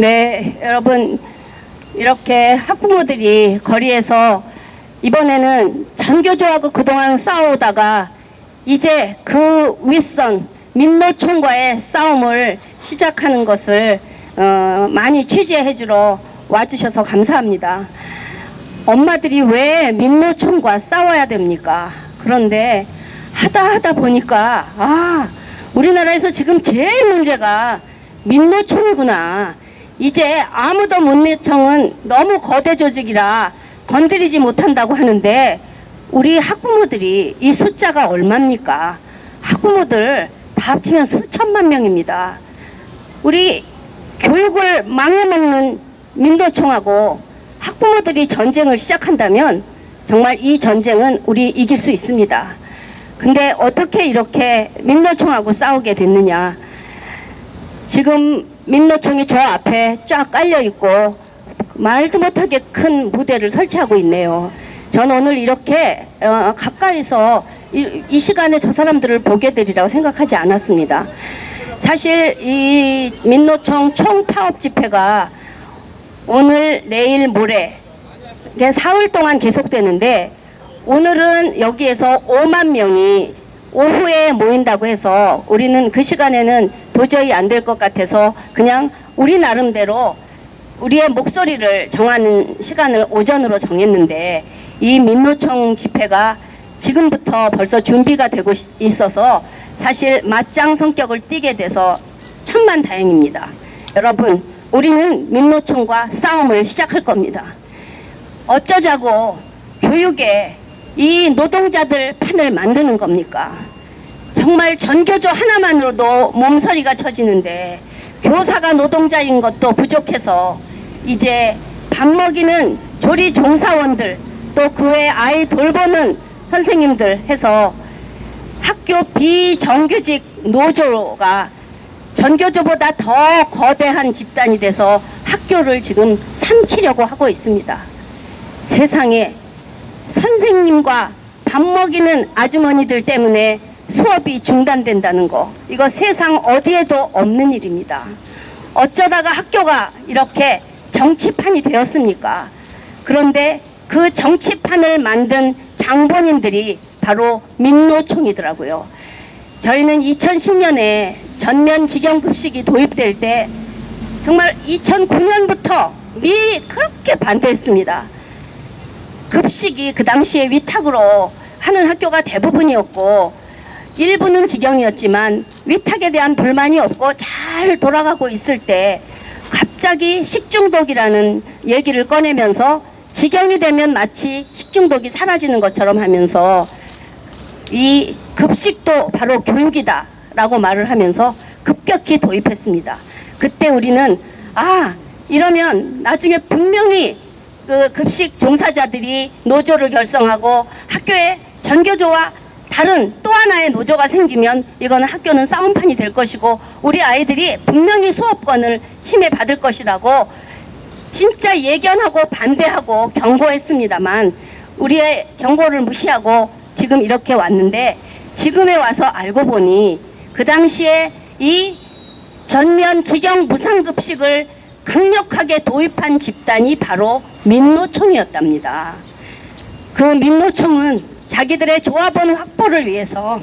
네, 여러분 이렇게 학부모들이 거리에서 이번에는 전교조하고 그동안 싸우다가 이제 그 윗선 민노총과의 싸움을 시작하는 것을 어, 많이 취재해 주러 와주셔서 감사합니다. 엄마들이 왜 민노총과 싸워야 됩니까? 그런데 하다 하다 보니까 아 우리나라에서 지금 제일 문제가 민노총이구나. 이제 아무도 문내청은 너무 거대 조직이라 건드리지 못한다고 하는데 우리 학부모들이 이 숫자가 얼마입니까? 학부모들 다 합치면 수천만 명입니다. 우리 교육을 망해먹는 민노총하고 학부모들이 전쟁을 시작한다면 정말 이 전쟁은 우리 이길 수 있습니다. 근데 어떻게 이렇게 민노총하고 싸우게 됐느냐? 지금 민노총이 저 앞에 쫙 깔려 있고 말도 못하게 큰 무대를 설치하고 있네요. 전 오늘 이렇게 어, 가까이서 이, 이 시간에 저 사람들을 보게 되리라고 생각하지 않았습니다. 사실 이 민노총 총파업 집회가 오늘, 내일, 모레 사흘 동안 계속되는데 오늘은 여기에서 5만 명이 오후에 모인다고 해서 우리는 그 시간에는 도저히 안 될 것 같아서 그냥 우리 나름대로 우리의 목소리를 정하는 시간을 오전으로 정했는데 이 민노총 집회가 지금부터 벌써 준비가 되고 있- 있어서 사실 맞짱 성격을 띠게 돼서 천만 다행입니다. 여러분, 우리는 민노총과 싸움을 시작할 겁니다. 어쩌자고 교육에 이 노동자들 판을 만드는 겁니까? 정말 전교조 하나만으로도 몸서리가 쳐지는데 교사가 노동자인 것도 부족해서 이제 밥 먹이는 조리 종사원들 또 그 외 아이 돌보는 선생님들 해서 학교 비정규직 노조가 전교조보다 더 거대한 집단이 돼서 학교를 지금 삼키려고 하고 있습니다. 세상에 선생님과 밥 먹이는 아주머니들 때문에 수업이 중단된다는 거 이거 세상 어디에도 없는 일입니다. 어쩌다가 학교가 이렇게 정치판이 되었습니까? 그런데 그 정치판을 만든 장본인들이 바로 민노총이더라고요. 저희는 2010년에 전면 직영급식이 도입될 때 정말 2009년부터 미 그렇게 반대했습니다. 급식이 그 당시에 위탁으로 하는 학교가 대부분이었고 일부는 직영이었지만 위탁에 대한 불만이 없고 잘 돌아가고 있을 때 갑자기 식중독이라는 얘기를 꺼내면서 직영이 되면 마치 식중독이 사라지는 것처럼 하면서 이 급식도 바로 교육이다 라고 말을 하면서 급격히 도입했습니다. 그때 우리는 아 이러면 나중에 분명히 그 급식 종사자들이 노조를 결성하고 학교에 전교조와 다른 또 하나의 노조가 생기면 이거는 학교는 싸움판이 될 것이고 우리 아이들이 분명히 수업권을 침해받을 것이라고 진짜 예견하고 반대하고 경고했습니다만 우리의 경고를 무시하고 지금 이렇게 왔는데 지금에 와서 알고 보니 그 당시에 이 전면 직영 무상급식을 강력하게 도입한 집단이 바로 민노총이었답니다. 그 민노총은 자기들의 조합원 확보를 위해서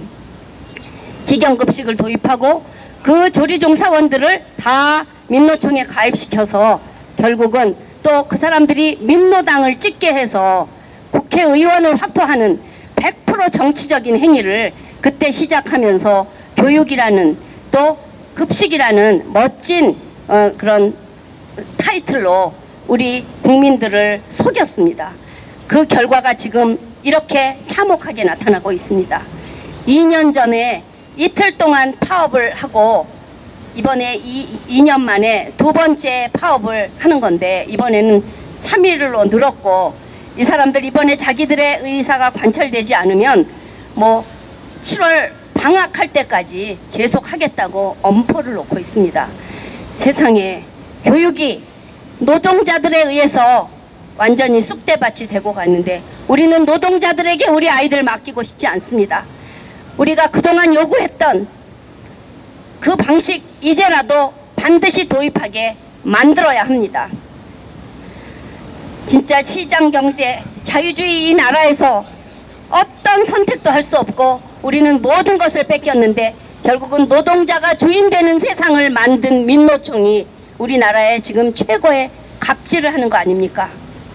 직영급식을 도입하고 그 조리종사원들을 다 민노총에 가입시켜서 결국은 또 그 사람들이 민노당을 찍게 해서 국회의원을 확보하는 100% 정치적인 행위를 그때 시작하면서 교육이라는 또 급식이라는 멋진 어, 그런 타이틀로 우리 국민들을 속였습니다. 그 결과가 지금 이렇게 참혹하게 나타나고 있습니다. 2년 전에 이틀 동안 파업을 하고 이번에 이, 2년 만에 두 번째 파업을 하는 건데 이번에는 3일로 늘었고 이 사람들 이번에 자기들의 의사가 관철되지 않으면 뭐 7월 방학할 때까지 계속 하겠다고 엄포를 놓고 있습니다. 세상에 교육이 노동자들에 의해서 완전히 쑥대밭이 되고 갔는데 우리는 노동자들에게 우리 아이들 맡기고 싶지 않습니다. 우리가 그동안 요구했던 그 방식 이제라도 반드시 도입하게 만들어야 합니다. 진짜 시장 경제 자유주의 이 나라에서 어떤 선택도 할 수 없고 우리는 모든 것을 뺏겼는데 결국은 노동자가 주인 되는 세상을 만든 민노총이 우리나라에 지금 최고의 갑질을 하는 거 아닙니까?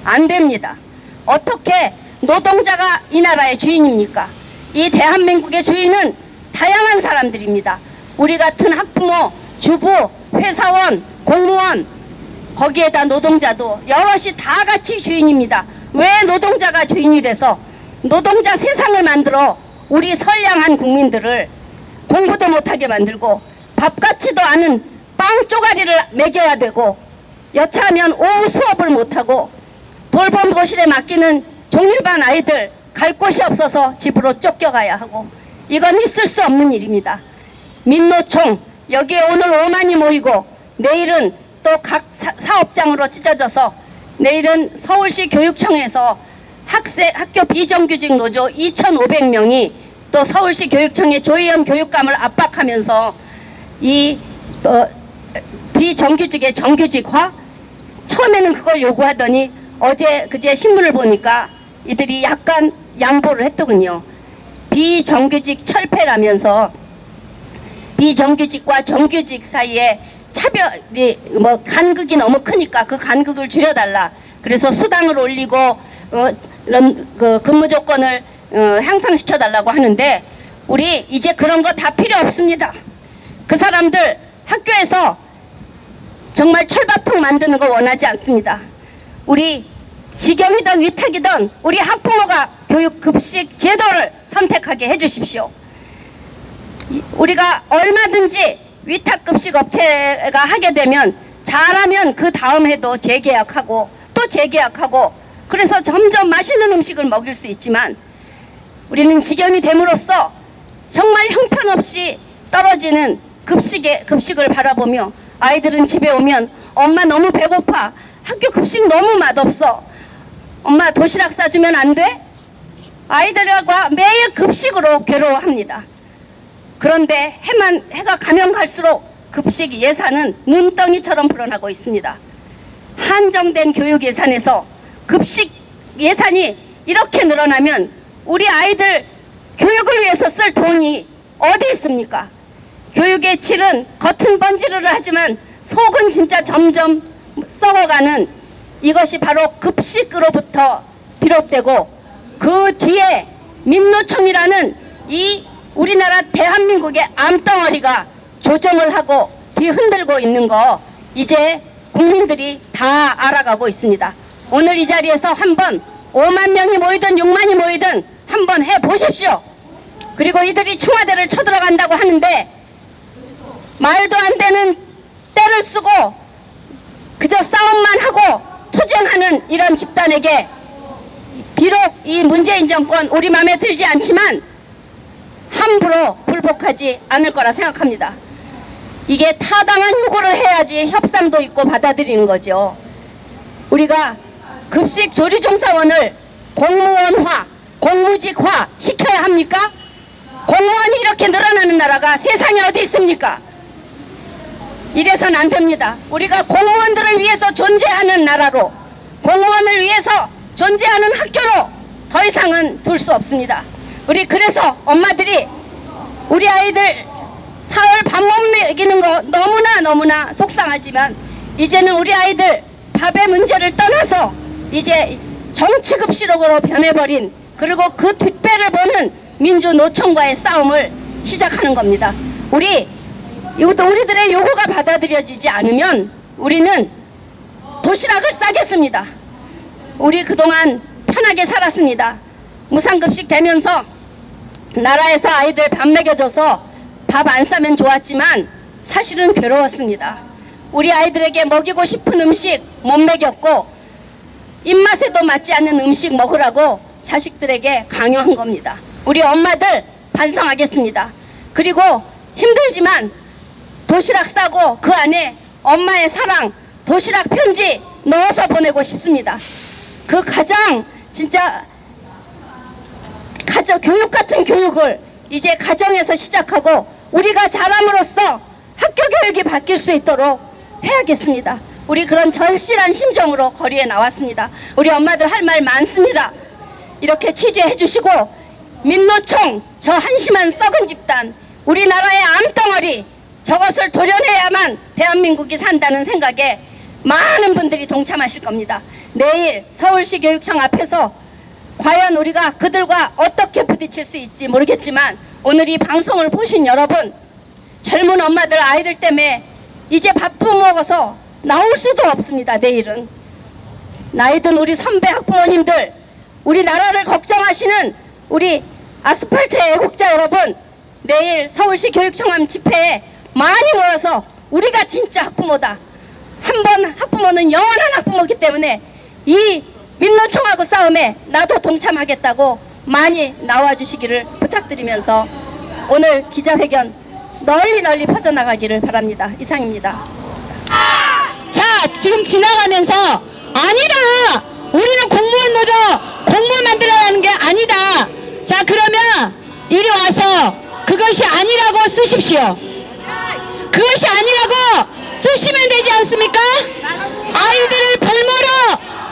안 됩니다. 어떻게 노동자가 이 나라의 주인입니까? 이 대한민국의 주인은 다양한 사람들입니다. 우리 같은 학부모, 주부, 회사원, 공무원, 거기에다 노동자도 여럿이 다 같이 주인입니다. 왜 노동자가 주인이 돼서 노동자 세상을 만들어 우리 선량한 국민들을 공부도 못하게 만들고 밥 같지도 않은 빵 쪼가리를 먹여야 되고 여차하면 오후 수업을 못하고 돌봄 거실에 맡기는 종일반 아이들 갈 곳이 없어서 집으로 쫓겨가야 하고 이건 있을 수 없는 일입니다. 민노총 여기에 오늘 5만이 모이고 내일은 또 각 사업장으로 찢어져서 내일은 서울시 교육청에서 학생 학교 비정규직 노조 2,500명이 또 서울시 교육청의 조희연 교육감을 압박하면서 이 어, 비정규직의 정규직화 처음에는 그걸 요구하더니 어제 그제 신문을 보니까 이들이 약간 양보를 했더군요. 비정규직 철폐라면서 비정규직과 정규직 사이에 차별이 뭐 간극이 너무 크니까 그 간극을 줄여달라. 그래서 수당을 올리고 어, 이런 그 근무 조건을 어, 향상시켜 달라고 하는데 우리 이제 그런 거 다 필요 없습니다. 그 사람들 학교에서 정말 철밥통 만드는 거 원하지 않습니다. 우리 직영이든 위탁이든 우리 학부모가 교육 급식 제도를 선택하게 해주십시오. 이- 우리가 얼마든지 위탁 급식 업체가 하게 되면 잘하면 그 다음 해도 재계약하고 또 재계약하고 그래서 점점 맛있는 음식을 먹일 수 있지만 우리는 직영이 됨으로써 정말 형편없이 떨어지는 급식의 급식을 바라보며 아이들은 집에 오면 엄마 너무 배고파 학교 급식 너무 맛없어 엄마 도시락 싸주면 안 돼? 아이들과 매일 급식으로 괴로워합니다. 그런데 해만 해가 가면 갈수록 급식 예산은 눈덩이처럼 불어나고 있습니다. 한정된 교육 예산에서 급식 예산이 이렇게 늘어나면 우리 아이들 교육을 위해서 쓸 돈이 어디 있습니까? 교육의 질은 겉은 번지르르 하지만 속은 진짜 점점 썩어가는 이것이 바로 급식으로부터 비롯되고 그 뒤에 민노총이라는 이 우리나라 대한민국의 암덩어리가 조정을 하고 뒤흔들고 있는 거 이제 국민들이 다 알아가고 있습니다. 오늘 이 자리에서 한번 5만 명이 모이든 6만이 모이든 한번 해 보십시오. 그리고 이들이 청와대를 쳐들어간다고 하는데 말도 안 되는 때를 쓰고 그저 싸움만 하고 투쟁하는 이런 집단에게 비록 이 문재인 정권 우리 마음에 들지 않지만 함부로 굴복하지 않을 거라 생각합니다. 이게 타당한 요구를 해야지 협상도 있고 받아들이는 거죠. 우리가 급식 조리 종사원을 공무원화, 공무직화 시켜야 합니까? 공무원이 이렇게 늘어나는 나라가 세상에 어디 있습니까? 이래선 안 됩니다. 우리가 공무원들을 위해서 존재하는 나라로 공무원을 위해서 존재하는 학교로 더 이상은 둘 수 없습니다. 우리 그래서 엄마들이 우리 아이들 사흘 밥 못 먹이는 거 너무나 너무나 속상하지만 이제는 우리 아이들 밥의 문제를 떠나서 이제 정치급식으로 변해버린 그리고 그 뒷배를 보는 민주노총과의 싸움을 시작하는 겁니다. 우리 이것도 우리들의 요구가 받아들여지지 않으면 우리는 도시락을 싸겠습니다. 우리 그동안 편하게 살았습니다. 무상급식 되면서 나라에서 아이들 밥 먹여줘서 밥 안 싸면 좋았지만 사실은 괴로웠습니다. 우리 아이들에게 먹이고 싶은 음식 못 먹였고 입맛에도 맞지 않는 음식 먹으라고 자식들에게 강요한 겁니다. 우리 엄마들 반성하겠습니다. 그리고 힘들지만 도시락 싸고 그 안에 엄마의 사랑, 도시락 편지 넣어서 보내고 싶습니다. 그 가장 진짜 가정 교육 같은 교육을 이제 가정에서 시작하고 우리가 자람으로써 학교 교육이 바뀔 수 있도록 해야겠습니다. 우리 그런 절실한 심정으로 거리에 나왔습니다. 우리 엄마들 할 말 많습니다. 이렇게 취재해 주시고 민노총 저 한심한 썩은 집단 우리나라의 암덩어리 저것을 도려내야만 대한민국이 산다는 생각에 많은 분들이 동참하실 겁니다. 내일 서울시 교육청 앞에서 과연 우리가 그들과 어떻게 부딪힐 수 있지 모르겠지만 오늘 이 방송을 보신 여러분 젊은 엄마들 아이들 때문에 이제 밥도 먹어서 나올 수도 없습니다 내일은 나이든 우리 선배 학부모님들 우리 나라를 걱정하시는 우리 아스팔트 애국자 여러분 내일 서울시 교육청함 집회에 많이 모여서 우리가 진짜 학부모다 한 번 학부모는 영원한 학부모이기 때문에 이 민노총하고 싸움에 나도 동참하겠다고 많이 나와주시기를 부탁드리면서 오늘 기자회견 널리 널리 퍼져나가기를 바랍니다. 이상입니다. 자, 지금 지나가면서 아니다. 우리는 공무원 노조 공무원 만들어라는 게 아니다. 자, 그러면 이리 와서 그것이 아니라고 쓰십시오. 그것이 아니라고 쓰시면 되지 않습니까? 아이들을 볼모로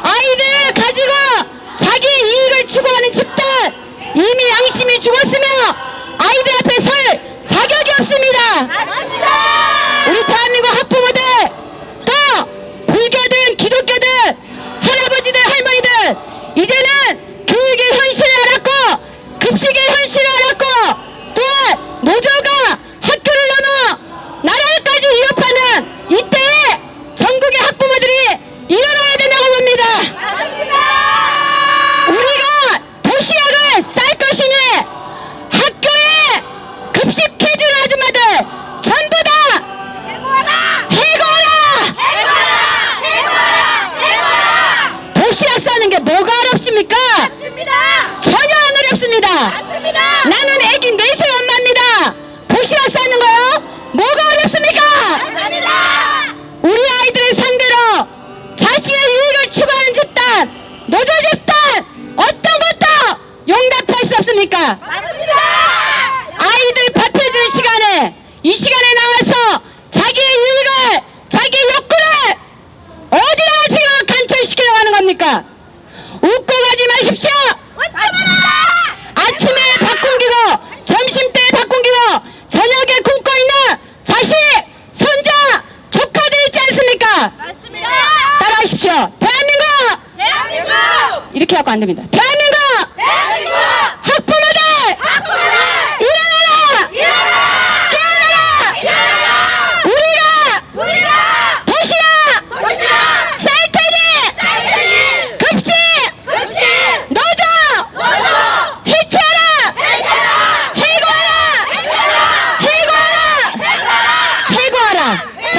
아이들을 가지고 자기 이익을 추구하는 집단 이미 양심이 죽었으며 아이들 앞에 설 자격이 없습니다. 우리 안 됩니다 대한민국 학부모들 일어나라 깨어나라 우리가 도시락 쌀테리 급식 노조 해체하라 해고하라 해고하라 해고하라 자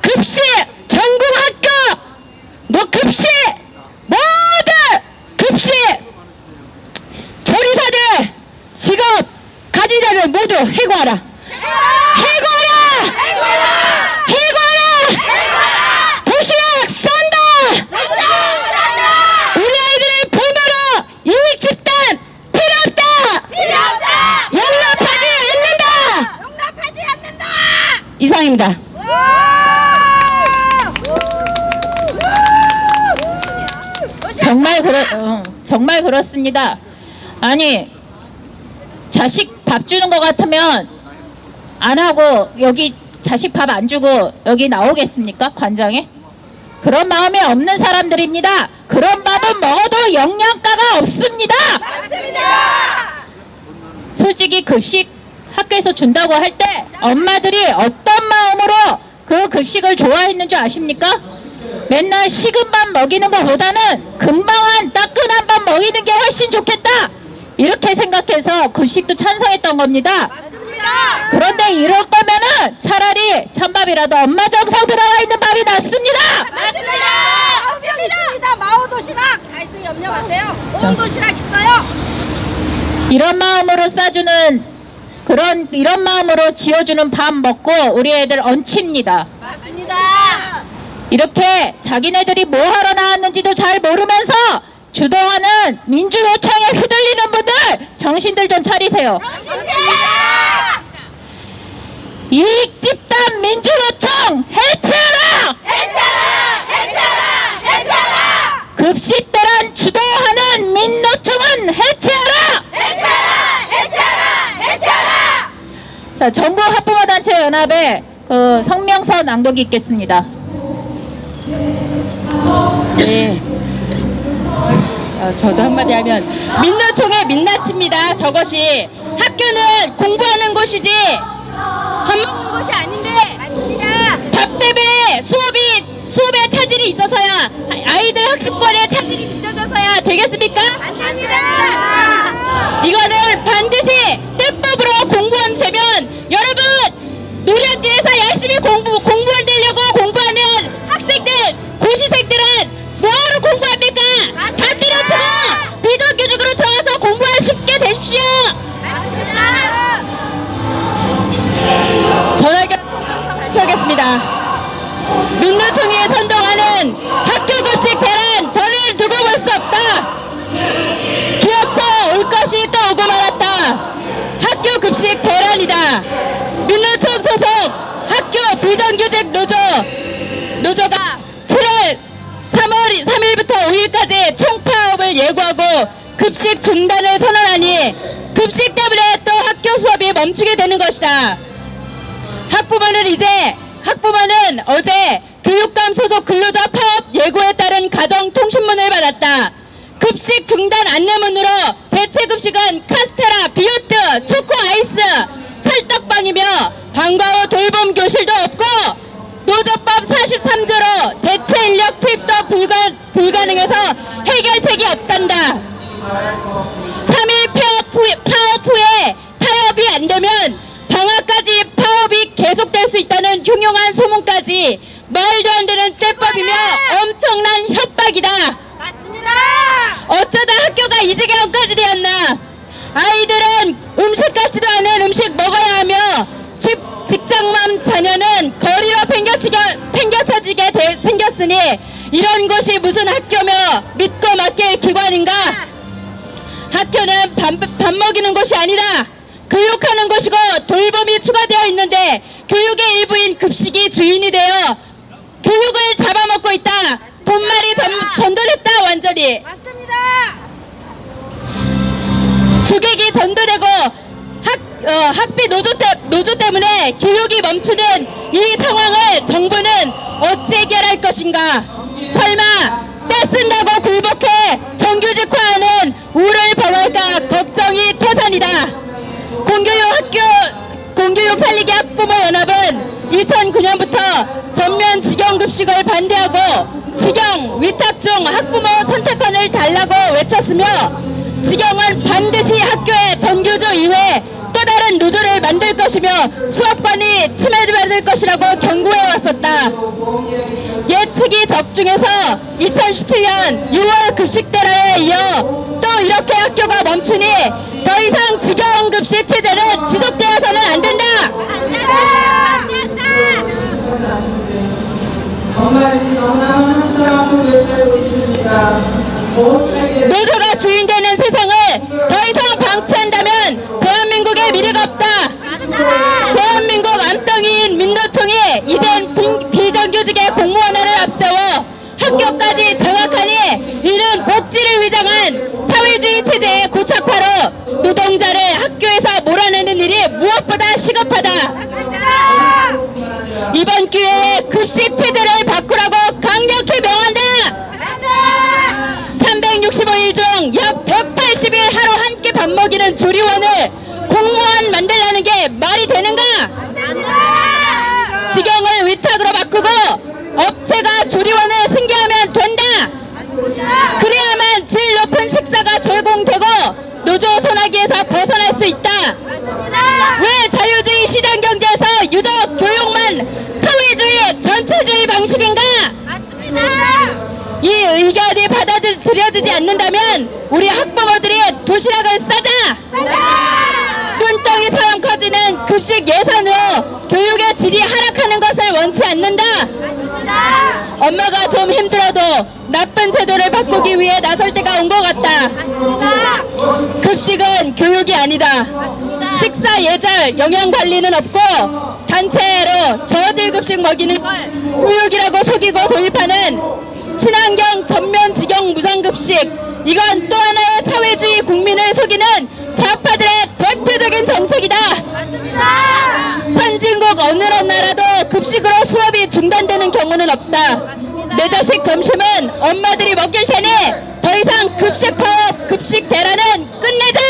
급식 전국 학교 너 급식 모든 급식 조리사들 직업 가진 자들 모두 해고하라 해고하라 해고하라 도시락 싼다 우리 아이들을 볼모로 이익 집단 필요 없다 용납하지 않는다 이상입니다 정말 그렇 어, 정말 그렇습니다. 아니 자식 밥 주는 것 같으면 안 하고 여기 자식 밥 안 주고 여기 나오겠습니까 관장에? 그런 마음이 없는 사람들입니다. 그런 밥은 먹어도 영양가가 없습니다. 솔직히 급식 학교에서 준다고 할 때 엄마들이 어떤 마음으로 그 급식을 좋아했는 줄 아십니까? 맨날 식은 밥 먹이는 것보다는 금방한 따끈한 밥 먹이는 게 훨씬 좋겠다. 이렇게 생각해서 급식도 찬성했던 겁니다. 그런데 이럴 거면은 차라리 찬밥이라도 엄마 정성 들어가 있는 밥이 낫습니다. 있습니다. 마오 도시락 다 있으니 염려 마세요. 온 도시락 있어요. 이런 마음으로 싸주는 그런 이런 마음으로 지어주는 밥 먹고 우리 애들 얹힙니다. 맞습니다. 이렇게 자기네들이 뭐 하러 나왔는지도 잘 모르면서 주도하는 민주노총에 휘둘리는 분들 정신들 좀 차리세요. 이익 집단 민주노총 해체하라! 해체하라! 해체하라! 해체하라! 급식대란 주도하는 민노총은 해체하라! 해체하라! 해체하라! 해체하라! 자, 정부 학부모 단체 연합의 그 성명서 낭독이 있겠습니다. 네. 어, 저도 한마디 하면 민노총의 민낯입니다. 저것이 학교는 공부하는 곳이지 밥 먹는 곳이 아닌데 맞습니다. 밥 때문에 수업이 수업에 차질이 있어서야 아이들 학습권에 차질이 빚어져서야 되겠습니까? 안 됩니다. 이거는 반드시 때법으로 공무원 되면 여러분 노량진에서 열심히 공부 공무원 되려고 중단을 선언하니 급식 때문에 또 학교 수업이 멈추게 되는 것이다. 학부모는 이제 학부모는 어제 교육감 소속 근로자 파업 예고에 따른 가정 통신문을 받았다. 급식 중단 안내문으로 대체 급식은 카스테라, 비오트, 추가되어 있는데 교육의 일부인 급식이 주인이 되어 교육을 잡아먹고 있다. 본말이 전, 전도됐다 완전히. 맞습니다. 주객이 전도되고 학, 어, 학비 노조, 때, 노조 때문에 교육이 멈추는 이 상황을 정부는 어찌 해결할 것인가? 설마 떼쓴다고 굴복해 정규직화하는 우를 벌할까 걱정이 태산이다. 공교육 학교 공교육 살리기 학부모 연합은 2009년부터 전면 직영급식을 반대하고 직영 위탁 중 학부모 선택권을 달라고 외쳤으며 직영은 반드시 학교의 전교조 이외에 또 다른 노조를 만들 것이며 수업권이 침해받을 것이라고 경고해 왔었다. 예측이 적중해서 2017년 6월 급식 대란에 이어 또 이렇게 학교가 멈추니 더 이상 직영 급식 체제는 지속되어서는 안 된다. 안 된다. 안 된다. 정말 너무나 한심하고 외로고 있습니다. 모두에게 노조가 주인되는 세상을 더 이상 방치한다면 대한민국의 미래가 없다. 대한민국 암덩이인 민노총이 이젠 비- 비정규직의 공 학교까지 장악하니 이는 복지를 위장한 사회주의 체제의 고착화로 노동자를 학교에서 몰아내는 일이 무엇보다 시급하다. 맞습니다. 이번 기회에 급식 체제를 바꾸라고 강력히 명한다. 맞습니다. 365일 중 약 180일 하루 한끼밥 먹이는 조리원을 공무원 만들라는 게 말이 되는가? 안 된다. 직영을 위탁으로 바꾸고 업체가 조리원을 승계하면 된다. 맞습니다. 그래야만 질 높은 식사가 제공되고 노조 소나기에서 벗어날 수 있다. 맞습니다. 왜 자유주의 시장 경제에서 유독 교육만 사회주의 전체주의 방식인가? 맞습니다. 이 의견이 받아들여지지 않는다면 우리 학부모들이 도시락을 싸자. 가자. 눈덩이 처럼 커지는 급식 예산으로 교육의 질이 하락하는 것을 원치 않는다. 맞습니다. 엄마가 좀 힘들어도 나쁜 제도를 바꾸기 위해 나설 때가 온 것 같다. 맞습니다. 급식은 교육이 아니다. 식사 예절, 영양 관리는 없고 단체로 저질 급식 먹이는 교육이라고 속이고 도입하는 친환경 전면 직영 무상급식 이건 또 하나의 사회주의 국민을 속이는 좌파들의 대표적인 정책이다. 선진국 어느 나라도 급식으로 수업이 중단되는 경우는 없다. 내 자식 점심은 엄마들이 먹일 테니 더 이상 급식 파업, 급식 대란은 끝내자!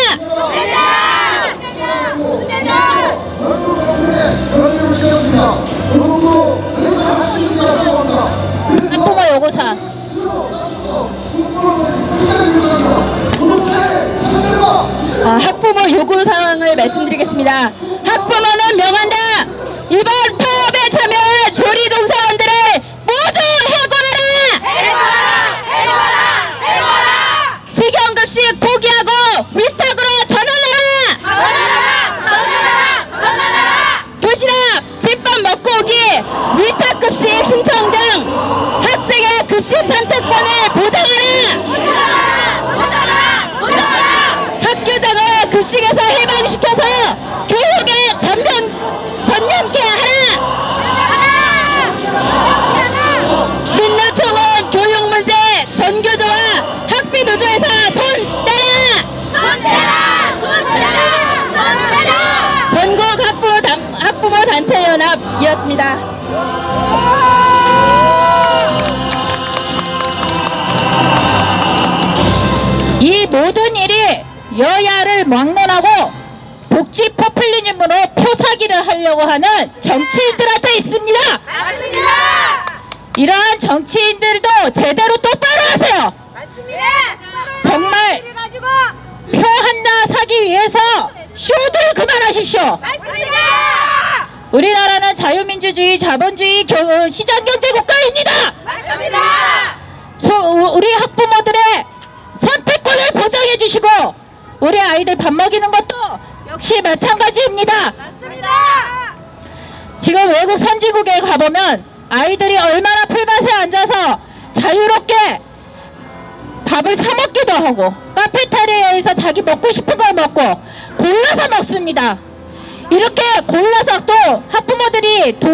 학부모 요구사. 아, 학부모 요구 사항을 말씀드리겠습니다. 학부모는 명한다. 이번 파업에 참여한 조리 종사원들을 모두 해고하라. 직영급식 포기하고 위탁으로 전환하라. 도시락, 집밥 먹고 오기, 위탁급식 신청 등 학생의 급식 선택권을 보장하라. 학교장을 급식에서 해방시켜서 교육에 전면, 전면케 하라! 민노총은 교육 문제 전교조와 학비 노조에서 손 떼라! 전국 학부모, 단, 학부모 단체 연합이었습니다. 이 모든 일이 여야를 막론하고 복지 포퓰리즘으로 표사기를 하려고 하는 정치인들한테 있습니다. 이러한 정치인들도 제대로 똑바로 하세요. 정말 표 하나 사기 위해서 쇼들 그만하십시오. 우리나라는 자유민주주의, 자본주의, 겨- 시장경제 국가입니다. 소- 우리 학부모들의 선택권을 보장해 주시고 우리 아이들 밥 먹이는 것도 역시 마찬가지입니다. 지금 외국 선진국에 가보면 아이들이 얼마나 풀밭에 앉아서 자유롭게 밥을 사 먹기도 하고 카페테리아에서 자기 먹고 싶은 걸 먹고 골라서 먹습니다. 이렇게 골라서 또 학부모들이 도,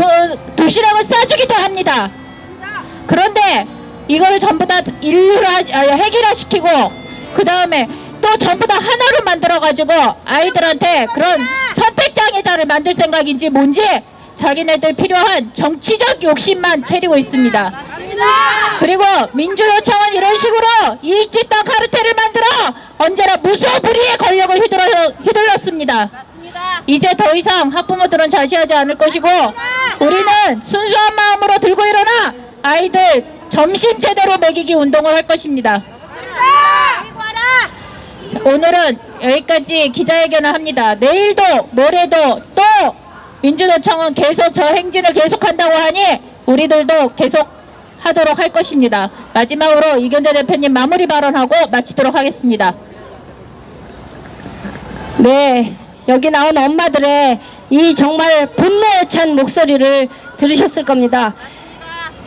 도시락을 싸주기도 합니다. 그런데 이걸 전부 다 인류화, 아, 해결화 시키고 그 다음에 또 전부 다 하나로 만들어가지고 아이들한테 그런 선택장애자를 만들 생각인지 뭔지 자기네들 필요한 정치적 욕심만 채리고 있습니다. 그리고 민주요청은 이런 식으로 일집단 카르텔을 만들어 언제나 무소불위의 권력을 휘둘러, 휘둘렀습니다. 이제 더 이상 학부모들은 자시하지 않을 것이고 우리는 순수한 마음으로 들고 일어나 아이들 점심 제대로 먹이기 운동을 할 것입니다. 자, 오늘은 여기까지 기자회견을 합니다. 내일도 모레도 또 민주노총은 계속 저 행진을 계속한다고 하니 우리들도 계속 하도록 할 것입니다. 마지막으로 이견재 대표님 마무리 발언하고 마치도록 하겠습니다. 네, 여기 나온 엄마들의 이 정말 분노에 찬 목소리를 들으셨을 겁니다.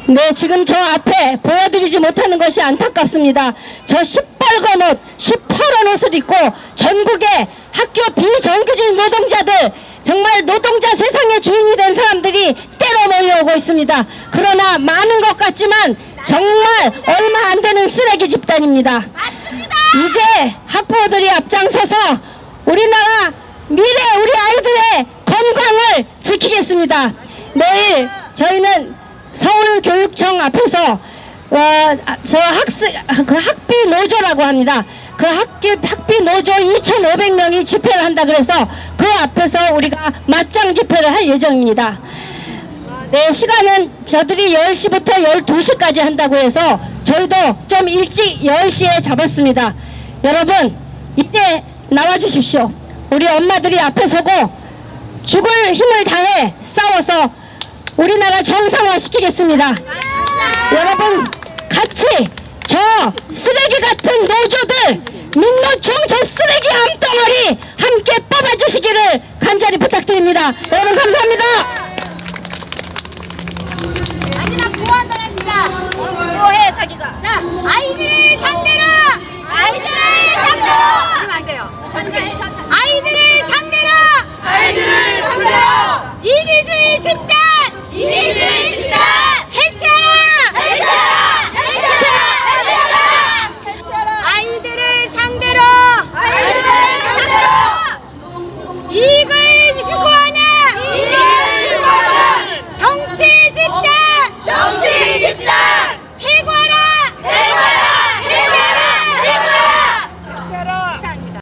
네, 지금 저 앞에 보여드리지 못하는 것이 안타깝습니다. 저 시뻘건 옷, 시퍼런 옷을 입고 전국의 학교 비정규직 노동자들, 정말 노동자 세상의 주인이 된 사람들이 때로 몰려오고 있습니다. 그러나 많은 것 같지만 정말 얼마 안 되는 쓰레기 집단입니다. 이제 학부모들이 앞장서서 우리나라 미래 우리 아이들의 건강을 지키겠습니다. 내일 저희는 서울교육청 앞에서 어, 아, 저 학습 그 학비 노조라고 합니다. 그 학기 학비 노조 2,500명이 집회를 한다 그래서 그 앞에서 우리가 맞짱 집회를 할 예정입니다. 네, 시간은 저들이 10시부터 12시까지 한다고 해서 저희도 좀 일찍 10시에 잡았습니다. 여러분, 이제 나와 주십시오. 우리 엄마들이 앞에 서고 죽을 힘을 다해 싸워서 우리나라 정상화 시키겠습니다. 여러분 같이 저 쓰레기 같은 노조들 민노총 저 쓰레기 암덩어리 함께 뽑아주시기를 간절히 부탁드립니다. 여러분 감사합니다. 아니나 보호 한번 합시다. 보호해 자기가. 자 아이들을 상대로 아이들을 상대로! 그러면 안 돼요. 천천히 천천히. 아이들을 상대로! 아이들을 상대로 이기주의 집단! 이기주의 집단 해체해 아이들을 상대로! 이익을 추구하는 정치 집단! 정치 집단!